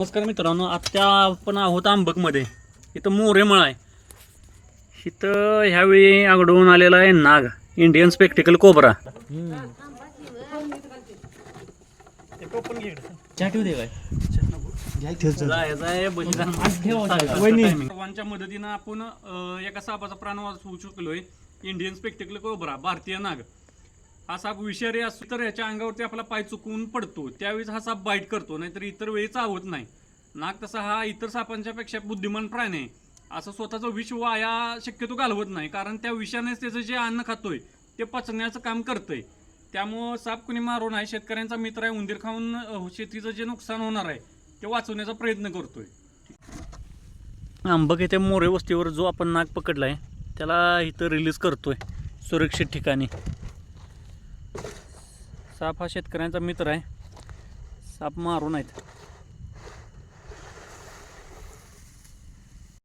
नमस्कार मित्रांनो आता आपण आहोत आंबकमध्ये. इथं मोरेमळ आहे. इथं ह्यावेळी आगडून आलेला आहे नाग इंडियन स्पेक्टिकल कोबरा सर्वांच्या मदतीनं आपण एका सापाचा प्राण वाचवू शकलोय. इंडियन स्पेक्टिकल कोबरा भारतीय नाग. हा साप विषारी असतो तर याच्या अंगावरती आपला पाय चुकवून पडतो. त्यावेळेस हा साप बाईट करतो नाहीतर इतर वेळी चावत नाही. नाग तसा हा इतर सापांच्या पेक्षा बुद्धिमान प्राणी आहे. असं स्वतःचं विष वाया शक्यतो घालवत नाही कारण त्या विषानेच त्याचं जे अन्न खातोय ते पचण्याचं काम करतंय. त्यामुळं साप कुणी मारू नाही शेतकऱ्यांचा मित्र आहे उंदीर खाऊन शेतीचं जे नुकसान होणार आहे ते वाचवण्याचा प्रयत्न करतोय. आंबक येथे मोरे वस्तीवर जो आपण नाग आहे त्याला इथं रिलीज करतोय सुरक्षित ठिकाणी. साप हा शेतकऱ्यांचा मित्र आहे. साप मारू नाहीत